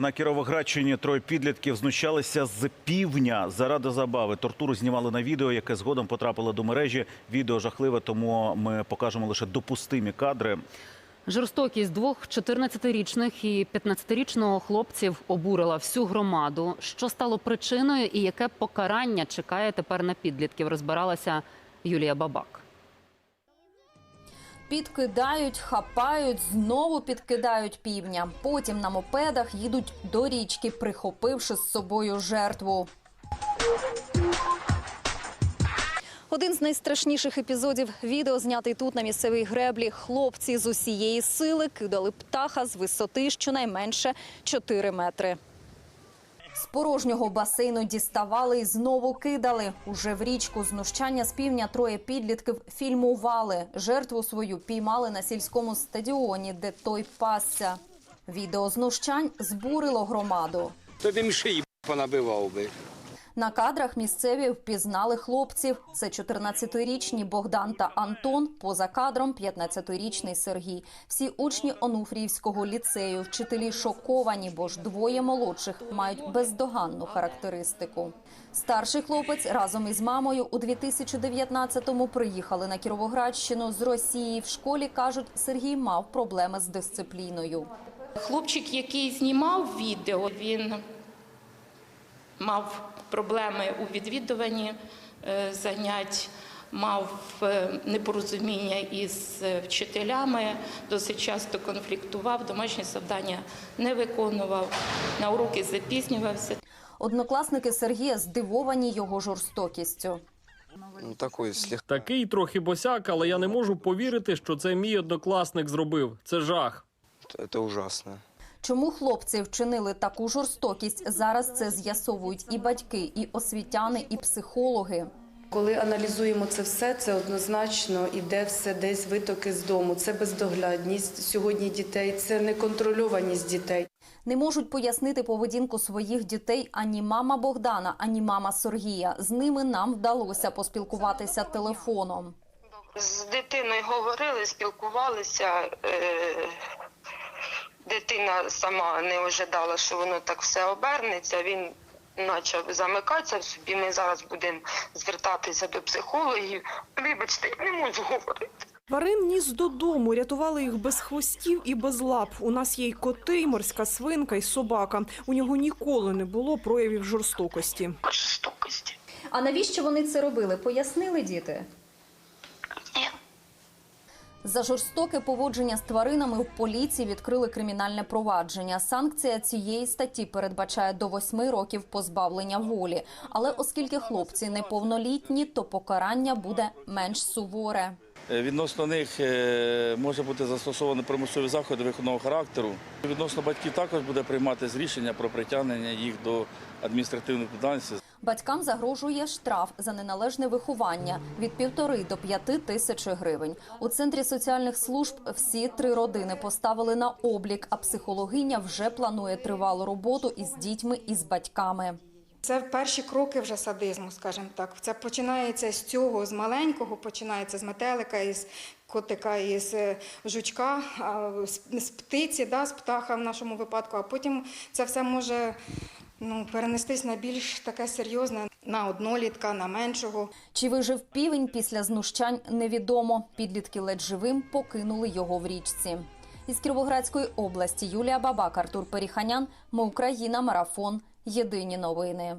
На Кіровоградщині троє підлітків знущалися з півня заради забави. Тортуру знімали на відео, яке згодом потрапило до мережі. Відео жахливе, тому ми покажемо лише допустимі кадри. Жорстокість двох 14-річних і 15-річного хлопців обурила всю громаду. Що стало причиною і яке покарання чекає тепер на підлітків? Розбиралася Юлія Бабак. Підкидають, хапають, знову підкидають півня. Потім на мопедах їдуть до річки, прихопивши з собою жертву. Один з найстрашніших епізодів відео знятий тут на місцевій греблі. Хлопці з усієї сили кидали птаха з висоти щонайменше 4 метри. З порожнього басейну діставали і знову кидали. Уже в річку знущання з півня троє підлітків фільмували. Жертву свою піймали на сільському стадіоні, де той пасся. Відео знущань збурило громаду. Тобі мші понабивав би. На кадрах місцеві впізнали хлопців. Це 14-річні Богдан та Антон. Поза кадром 15-річний Сергій. Всі учні Онуфріївського ліцею. Вчителі шоковані, бо ж двоє молодших мають бездоганну характеристику. Старший хлопець разом із мамою у 2019-му приїхали на Кіровоградщину з Росії. В школі кажуть, Сергій мав проблеми з дисципліною. Хлопчик, який знімав відео, він мав проблеми у відвідуванні е, занять, мав е, непорозуміння із е, вчителями, досить часто конфліктував, домашні завдання не виконував, на уроки запізнювався. Однокласники Сергія здивовані його жорстокістю. Ну, такий трохи босяк, але я не можу повірити, що це мій однокласник зробив. Це жах. Це ужасно. Чому хлопці вчинили таку жорстокість? Зараз це з'ясовують і батьки, і освітяни, і психологи. Коли аналізуємо це все, це однозначно іде все десь витоки з дому. Це бездоглядність сьогодні дітей, це неконтрольованість дітей. Не можуть пояснити поведінку своїх дітей ані мама Богдана, ані мама Сергія. З ними нам вдалося поспілкуватися телефоном. з дитиною говорили, спілкувалися. Е, дитина сама не ожидала, що воно так все обернеться. Він почав замикатися в собі. Ми зараз будемо звертатися до психологів. Вибачте, я не можу говорити. Тварин ніс додому, рятували їх без хвостів і без лап. У нас є й коти, й морська свинка, й собака. У нього ніколи не було проявів жорстокості. Жорстокості. А навіщо вони це робили? Пояснили діти? За жорстоке поводження з тваринами в поліції відкрили кримінальне провадження. Санкція цієї статті передбачає до восьми років позбавлення волі. Але оскільки хлопці неповнолітні, то покарання буде менш суворе. Е, Відносно них е, може бути застосовані примусові заходи виховного характеру. Відносно батьків також буде прийматись рішення про притягнення їх до адміністративної відповідальності. Батькам загрожує штраф за неналежне виховання від півтори до п'яти тисяч гривень. У центрі соціальних служб всі три родини поставили на облік, а психологиня вже планує тривалу роботу із дітьми і з батьками. Це перші кроки вже садизму, скажімо так. Це починається з цього, з маленького, починається з метелика, із котика, із е, жучка, з птиці, да, з птаха в нашому випадку. А потім це все може ну, перенестись на більш таке серйозне, на однолітка, на меншого. Чи вижив півень після знущань, невідомо. Підлітки ледь живим покинули його в річці. Із Кіровоградської області Юлія Бабак, Артур Періханян. Ми Україна. Марафон. Єдині новини.